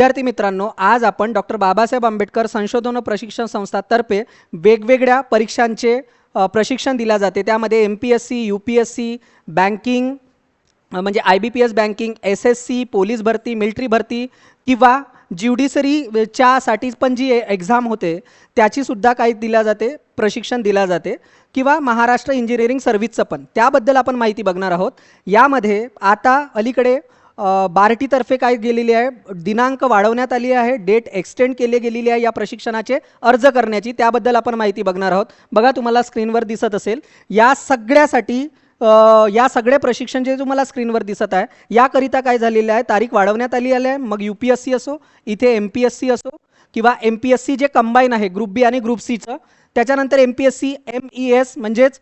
विद्यार्थी मित्रांनो आज आपण डॉक्टर बाबासाहेब आंबेडकर संशोधन व प्रशिक्षण संस्थातर्फे वेगवेगळ्या परीक्षांचे प्रशिक्षण दिल्या जाते. त्यामध्ये M P S C U P S C banking म्हणजे I B P S banking S S C police भरती मिलिटरी भरती किंवा ज्युडिशरीच्यासाठी पण जी एक्झाम होते त्याचीसुद्धा काही दिल्या जाते प्रशिक्षण दिल्या जाते. किंवा महाराष्ट्र इंजिनिअरिंग सर्व्हिसचं पण. त्याबद्दल आपण माहिती बघणार आहोत. यामध्ये आता अलीकडे बार्टीतर्फे काय गेलेली आहे? दिनांक वाढवण्यात आली आहे डेट एक्सटेंड केली गेलेली आहे या प्रशिक्षणाचे अर्ज करण्याची. त्याबद्दल आपण माहिती बघणार आहोत. बघा तुम्हाला स्क्रीनवर दिसत असेल या सगळ्यासाठी या सगळे प्रशिक्षण जे तुम्हाला स्क्रीनवर दिसत आहे याकरिता काय झालेलं आहे? तारीख वाढवण्यात आली आहे. मग यू पी एस सी असो इथे एम पी एस सी असो किंवा एम पी एस सी जे कंबाईन आहे ग्रुप बी आणि ग्रुप सीचं त्याच्यानंतर M P S C M E S म्हणजेच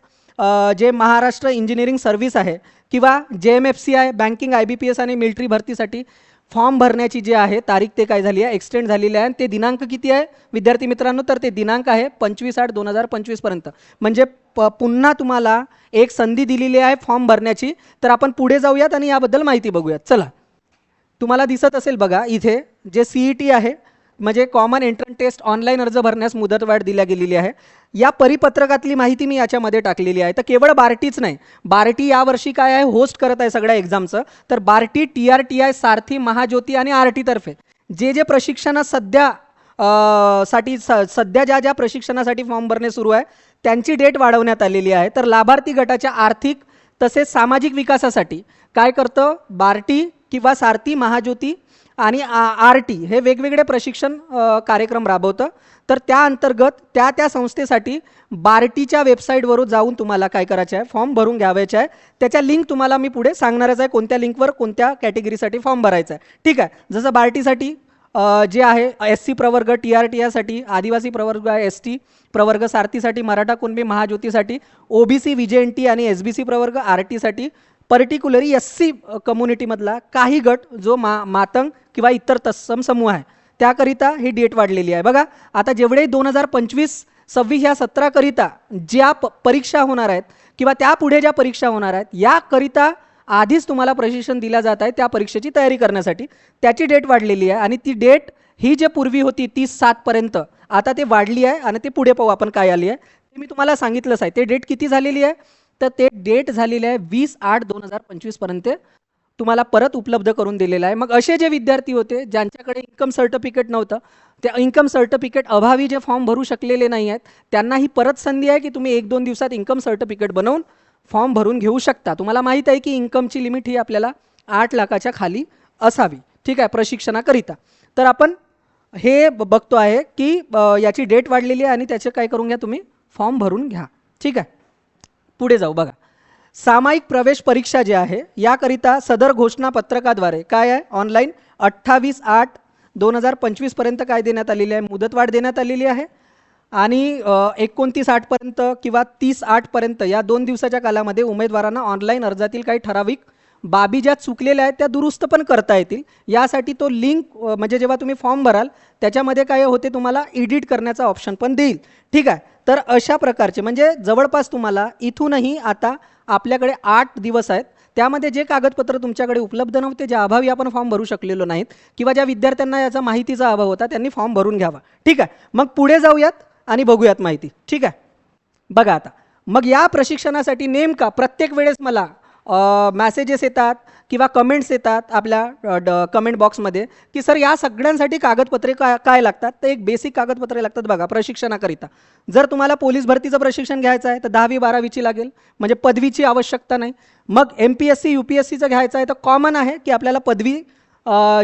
जे महाराष्ट्र इंजिनिअरिंग सर्व्हिस आहे किंवा जे M F C I banking I B P S आणि मिलिटरी भरतीसाठी फॉर्म भरण्याची जी आहे तारीख ते काय झाली आहे एक्सटेंड झालेली आहे. आणि ते दिनांक किती आहे? विद्यार्थी मित्रांनो तर ते दिनांक आहे पंचवीस आठ दोन हजार पंचवीसपर्यंत म्हणजे प पुन्हा तुम्हाला एक संधी दिलेली आहे फॉर्म भरण्याची. तर आपण पुढे जाऊयात आणि याबद्दल माहिती बघूयात. चला. तुम्हाला दिसत असेल बघा इथे जे सी ई टी आहे म्हणजे कॉमन एंट्रन टेस्ट ऑनलाईन अर्ज भरण्यास मुदतवाढ दिल्या गेलेली आहे. या परिपत्रकातली माहिती मी याच्यामध्ये टाकलेली आहे. तर केवळ बार्टीच नाही बार्टी यावर्षी काय आहे होस्ट करत आहे सगळ्या एक्झामचं तर BARTI T R T I Sarathi Mahajyoti आणि आर टीतर्फे जे जे प्रशिक्षण सध्या साठी स सध्या ज्या ज्या प्रशिक्षणासाठी फॉर्म भरणे सुरू आहे त्यांची डेट वाढवण्यात आलेली आहे. तर लाभार्थी गटाच्या आर्थिक तसेच सामाजिक विकासासाठी काय करतं? बार्टी किंवा सारथी महाज्योती आणि आर टी हे वेगवेगळे प्रशिक्षण कार्यक्रम राबवतं. तर त्या अंतर्गत त्या त्या संस्थेसाठी बार्टीच्या वेबसाईटवरून जाऊन तुम्हाला काय करायचं आहे? फॉर्म भरून घ्यावायचे आहे. त्याच्या लिंक तुम्हाला मी पुढे सांगणारच आहे. कोणत्या लिंकवर कोणत्या कॅटेगरीसाठी फॉर्म भरायचा आहे. ठीक आहे? जसं बार्टीसाठी जे आहे एस सी प्रवर्ग टी आर टी आयसाठी आदिवासी प्रवर्ग आहे एस टी प्रवर्ग सारथीसाठी Maratha Kunbi महाज्योतीसाठी O B C VJ N T आणि एस बी सी प्रवर्ग आर टीसाठी पर्टिक्युलरी एस सी कम्युनिटीमधला काही गट जो मा मातंग किंवा इतर तत्सम समूह आहे त्याकरिता ही डेट वाढलेली आहे. बघा आता जेवढे दोन हजार पंचवीस सव्वीस या सतराकरिता ज्या प परीक्षा होणार आहेत किंवा त्यापुढे ज्या परीक्षा होणार आहेत याकरिता आधीच तुम्हाला प्रशिक्षण दिलं जात आहे त्या परीक्षेची तयारी करण्यासाठी. त्याची डेट वाढलेली आहे आणि ती डेट ही जे पूर्वी होती तीस सातपर्यंत आता ते वाढली आहे आणि ते पुढे पाहू आपण काय आली आहे. ते मी तुम्हाला सांगितलंच आहे. ते डेट किती झालेली आहे? तर ते डेट झालेली आहे वीस आठ दोन हजार पंचवीसपर्यंत तुम्हाला परत उपलब्ध करून दिलेलं आहे. मग असे जे विद्यार्थी होते ज्यांच्याकडे इन्कम सर्टिफिकेट नव्हतं त्या इन्कम सर्टिफिकेट अभावी जे फॉर्म भरू शकलेले नाही आहेत त्यांना ही परत संधी आहे की तुम्ही एक दोन दिवसात इन्कम सर्टिफिकेट बनवून फॉर्म भरून घेऊ शकता. तुम्हाला माहीत आहे की इन्कमची लिमिट ही आपल्याला आठ लाखाच्या खाली असावी. ठीक आहे प्रशिक्षणाकरिता. तर आपण हे बघतो आहे की याची डेट वाढलेली आहे आणि त्याचे काय करून घ्या तुम्ही? फॉर्म भरून घ्या. ठीक आहे? पुढे जाऊ बघा. सामायिक प्रवेश परीक्षा जी आहे याकरिता सदर घोषणा पत्रकाद्वारे काय आहे? ऑनलाईन अठ्ठावीस आठ दोन हजार पंचवीसपर्यंत काय देण्यात आलेली आहे? मुदतवाढ देण्यात आलेली आहे. आणि एकोणतीस आठपर्यंत किंवा तीस आठपर्यंत या दोन दिवसाच्या कालामध्ये उमेदवारांना ऑनलाईन अर्जातील काही ठराविक बाबी ज्या चुकलेल्या आहेत त्या दुरुस्त पण करता येतील. यासाठी तो लिंक म्हणजे जेव्हा तुम्ही फॉर्म भराल त्याच्यामध्ये काय होते तुम्हाला एडिट करण्याचा ऑप्शन पण देईल. ठीक आहे? तर अशा प्रकारचे म्हणजे जवळपास तुम्हाला इथूनही आता आपल्याकडे आठ दिवस आहेत. त्यामध्ये जे कागदपत्र तुमच्याकडे उपलब्ध नव्हते ज्या अभावी आपण फॉर्म भरू शकलेलो नाहीत किंवा ज्या विद्यार्थ्यांना याचा माहितीचा अभाव होता त्यांनी फॉर्म भरून घ्यावा. ठीक आहे. मग पुढे जाऊयात आणि बघूयात माहिती. ठीक आहे? बघा आता. मग या प्रशिक्षणासाठी नेमका प्रत्येक वेळेस मला मॅसेजेस येतात किंवा कमेंट्स येतात आपल्या कमेंट बॉक्समध्ये की सर या सगळ्यांसाठी कागदपत्रे काय काय लागतात? तर एक बेसिक कागदपत्रे लागतात बघा प्रशिक्षणाकरिता. जर तुम्हाला पोलीस भरतीचं प्रशिक्षण घ्यायचं आहे तर दहावी बारावीची लागेल. म्हणजे पदवीची आवश्यकता नाही. मग M P S C U P S सीचं घ्यायचं आहे तर कॉमन आहे की आपल्याला पदवी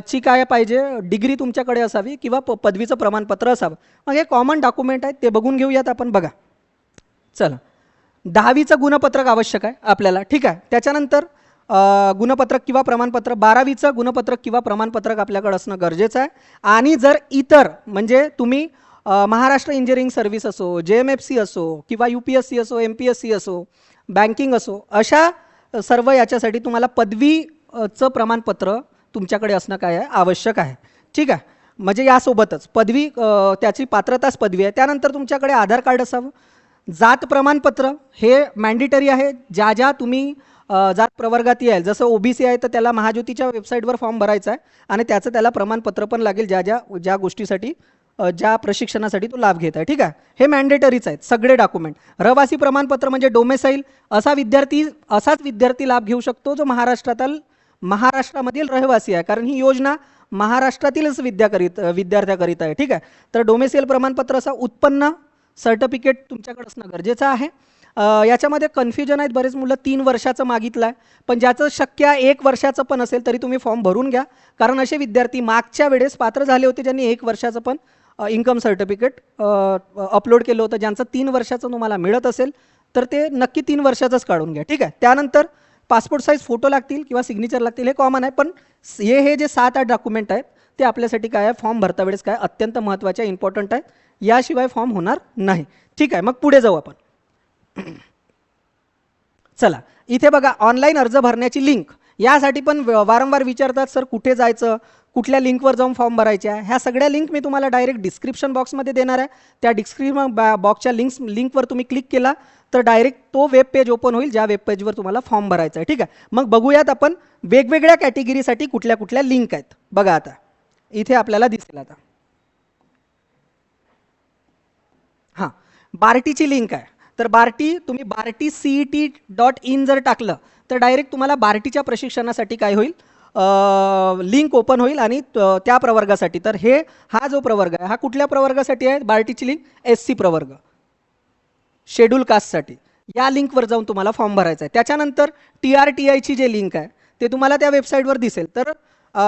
ची काय पाहिजे? डिग्री तुमच्याकडे असावी किंवा प पदवीचं प्रमाणपत्र असावं. मग हे कॉमन डॉक्युमेंट आहेत ते बघून घेऊयात आपण बघा. चला. दहावीचं गुणपत्रक आवश्यक आहे आपल्याला. ठीक आहे? त्याच्यानंतर गुणपत्रक किंवा प्रमाणपत्र बारावीचं गुणपत्रक किंवा प्रमाणपत्रक आपल्याकडे असणं गरजेचं आहे. आणि जर इतर म्हणजे तुम्ही महाराष्ट्र इंजिनिअरिंग सर्व्हिस असो जे एम एफ सी असो किंवा यू पी एस सी असो एम पी एस सी असो बँकिंग असो अशा सर्व याच्यासाठी तुम्हाला पदवीचं प्रमाणपत्र तुमच्याकडे असणं काय आहे? आवश्यक आहे. ठीक आहे? म्हणजे यासोबतच पदवी त्याची पात्रताच पदवी आहे. त्यानंतर तुमच्याकडे आधार कार्ड असावं. जात प्रमाणपत्र हे मॅन्डेटरी आहे. ज्या ज्या तुम्ही जात प्रवर्गात येईल जसं ओबीसी आहे तर त्याला महाज्योतीच्या वेबसाईटवर फॉर्म भरायचा आहे आणि त्याचं त्याला प्रमाणपत्र पण लागेल ज्या ज्या ज्या गोष्टीसाठी ज्या प्रशिक्षणासाठी तो लाभ घेत आहे. ठीक आहे? हे मॅन्डेटरीच आहेत सगळे डॉक्युमेंट रहिवासी प्रमाणपत्र म्हणजे डोमेसाईल असा विद्यार्थी असाच विद्यार्थी लाभ घेऊ शकतो जो महाराष्ट्रातील महाराष्ट्रामधील रहिवासी आहे. कारण ही योजना महाराष्ट्रातीलच विद्या करीत विद्यार्थ्या विद्यार्थ्याकरिता आहे. ठीक आहे? तर डोमेसियल प्रमाणपत्र असं उत्पन्न सर्टिफिकेट तुमच्याकडे असणं गरजेचं आहे. याच्यामध्ये कन्फ्युजन आहेत. बरेच मुलं तीन वर्षाचं मागितलं आहे पण ज्याचं शक्य एक वर्षाचं पण असेल तरी तुम्ही फॉर्म भरून घ्या. कारण असे विद्यार्थी मागच्या वेळेस पात्र झाले होते ज्यांनी एक वर्षाचं पण इन्कम सर्टिफिकेट अपलोड केलं होतं. ज्यांचं तीन वर्षाचं तुम्हाला मिळत असेल तर ते नक्की तीन वर्षाचंच काढून घ्या. ठीक आहे? त्यानंतर पासपोर्ट साईज फोटो लागतील किंवा सिग्नेचर लागतील हे कॉमन आहे. पण हे हे जे सात आठ डॉक्युमेंट आहेत ते आपल्यासाठी काय आहे? फॉर्म भरता वेळेस काय? अत्यंत महत्त्वाचे इम्पॉर्टंट आहेत याशिवाय फॉर्म होणार नाही. ठीक आहे मग पुढे जाऊ आपण. चला इथे बघा ऑनलाईन अर्ज भरण्याची लिंक. यासाठी पण व- वारंवार विचारतात सर कुठे जायचं? कुठल्या लिंकवर जाऊन फॉर्म भरायच्या आहे? ह्या सगळ्या लिंक मी तुम्हाला डायरेक्ट डिस्क्रिप्शन बॉक्समध्ये देणार आहे. त्या डिस्क्रिप्शन बॉक्सच्या लिंक्स लिंकवर तुम्ही क्लिक केला तर डायरेक्ट तो वेब पेज ओपन होईल ज्या वेब पेजवर तुम्हाला फॉर्म भरायचा आहे. ठीक आहे मग बघूयात आपण वेगवेगळ्या कॅटेगरीसाठी कुठल्या कुठल्या लिंक आहेत. बघा आता इथे आपल्याला दिसेल आता हां बार्टीची लिंक आहे. तर बार्टी तुम्ही BARTI C E T dot in जर टाकलं तर डायरेक्ट तुम्हाला बार्टीच्या प्रशिक्षणासाठी काय होईल? लिंक ओपन होईल आणि त्या प्रवर्गासाठी. तर हे हा जो प्रवर्ग आहे हा कुठल्या प्रवर्गासाठी आहे? बार्टीची लिंक? एस सी प्रवर्ग. शेड्यूल कास्टसाठी. या लिंकवर जाऊन तुम्हाला फॉर्म भरायचा आहे. त्याच्यानंतर टी आर टी आयची जे लिंक आहे ते तुम्हाला त्या वेबसाईटवर दिसेल. तर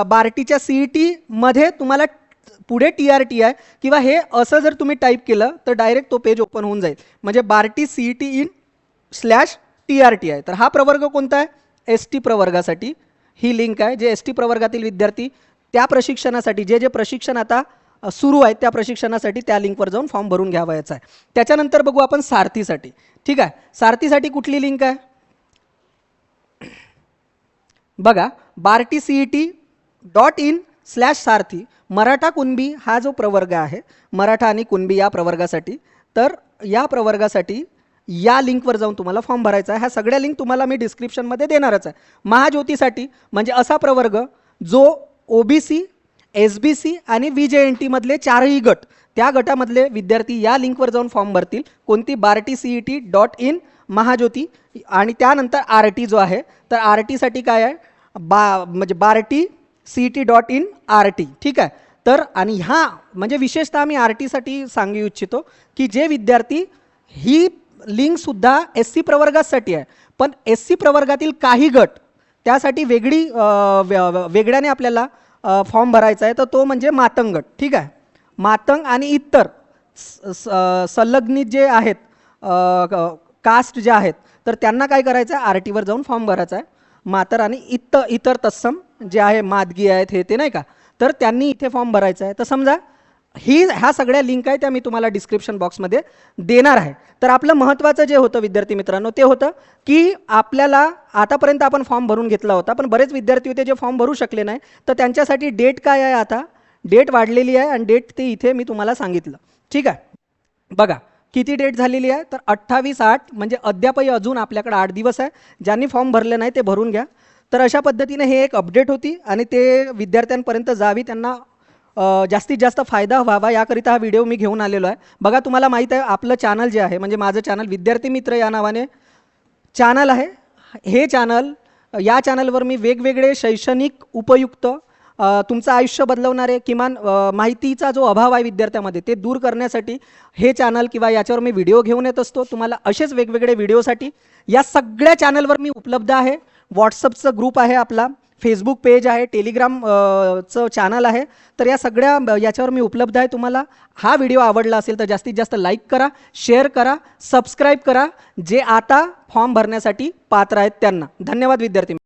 बार्टीच्या सी ई टीमध्ये तुम्हाला पुढे टी आर टी आहे किंवा हे असं जर तुम्ही टाईप केलं तर डायरेक्ट तो पेज ओपन होऊन जाईल. म्हणजे BARTI C T in slash T R T आहे तर हा प्रवर्ग कोणता आहे? एस टी प्रवर्गासाठी. ही लिंक आहे जे एस टी प्रवर्गातील विद्यार्थी त्या प्रशिक्षणासाठी जे जे प्रशिक्षण आता सुरू आहे त्या प्रशिक्षणासाठी त्या लिंकवर जाऊन फॉर्म भरून घ्यावायचा आहे. त्याच्यानंतर बघू आपण सारथीसाठी. ठीक आहे? सारथीसाठी कुठली लिंक आहे? बघा BARTI C E T dot in slash Sarthi. Maratha Kunbi हा जो प्रवर्ग आहे मराठा आणि कुणबी या प्रवर्गासाठी तर या प्रवर्गासाठी या लिंकवर जाऊन तुम्हाला फॉर्म भरायचा आहे. ह्या सगळ्या लिंक तुम्हाला मी डिस्क्रिप्शनमध्ये देणारच आहे. महाज्योतीसाठी म्हणजे असा प्रवर्ग जो O B C S B C आणि व्ही जे एन टीमधले चारही गट त्या गटामधले विद्यार्थी या लिंकवर जाऊन फॉर्म भरतील. कोणती? BARTI C E T dot in Mahajyoti आणि त्यानंतर आर टी जो आहे तर आर टीसाठी काय आहे? बा म्हणजे BARTI C T dot in R T ठीक आहे? तर आणि ह्या म्हणजे विशेषतः मी आर टीसाठी सांगू इच्छितो की जे विद्यार्थी ही लिंकसुद्धा एस सी प्रवर्गासाठी आहे. पण एस सी प्रवर्गातील काही गट त्यासाठी वेगळी वेगळ्याने आपल्याला फॉर्म भरायचा आहे. तर तो म्हणजे मातंग गट. ठीक आहे? मातंग आणि इतर स- स- संलग्नित जे आहेत कास्ट जे आहेत तर त्यांना काय करायचं आहे? आर टीवर जाऊन फॉर्म भरायचा आहे. मातर आणि इत इतर तत्सम जे आहे मादगी आहेत हे ते नाही का? तर त्यांनी इथे फॉर्म भरायचा आहे. तर समजा ही ह्या सगळ्या लिंक आहे त्या मी तुम्हाला डिस्क्रिप्शन बॉक्समध्ये देणार आहे. तर आपलं महत्त्वाचं जे होतं विद्यार्थी मित्रांनो ते होतं की आपल्याला आतापर्यंत आपण फॉर्म भरून घेतला होता पण बरेच विद्यार्थी होते जे फॉर्म भरू शकले नाही. तर त्यांच्यासाठी डेट काय आहे आता? डेट वाढलेली आहे आणि डेट ते इथे मी तुम्हाला सांगितलं. ठीक आहे? बघा किती डेट झालेली आहे? तर अठ्ठावीस आठ म्हणजे अद्यापही अजून आपल्याकडे आठ दिवस आहे. ज्यांनी फॉर्म भरले नाही ते भरून घ्या. तर अशा पद्धतीने हे एक अपडेट होती आणि ते विद्यार्थ्यांपर्यंत जावी त्यांना जास्तीत जास्त फायदा व्हावा याकरिता हा व्हिडिओ मी घेऊन आलेलो आहे. बघा तुम्हाला माहीत आहे आपलं चॅनल जे आहे म्हणजे माझं चॅनल विद्यार्थी मित्र या नावाने चॅनल आहे. हे चॅनल या चॅनलवर मी वेगवेगळे शैक्षणिक उपयुक्त तुमचं आयुष्य बदलवणारे किमान माहितीचा जो अभाव आहे विद्यार्थ्यामध्ये ते दूर करण्यासाठी हे चॅनल किंवा याच्यावर मी व्हिडिओ घेऊन येत असतो. तुम्हाला असेच वेगवेगळे व्हिडिओसाठी या सगळ्या चॅनलवर मी उपलब्ध आहे. व्हॉट्सअपचं ग्रुप आहे आपला फेसबुक पेज आहे टेलिग्राम चं चॅनल आहे. तर या सगळ्या याच्यावर मी उपलब्ध आहे तुम्हाला. हा व्हिडिओ आवडला असेल तर जास्तीत जास्त लाईक करा शेअर करा सबस्क्राईब करा जे आता फॉर्म भरण्यासाठी पात्र आहेत त्यांना. धन्यवाद विद्यार्थी.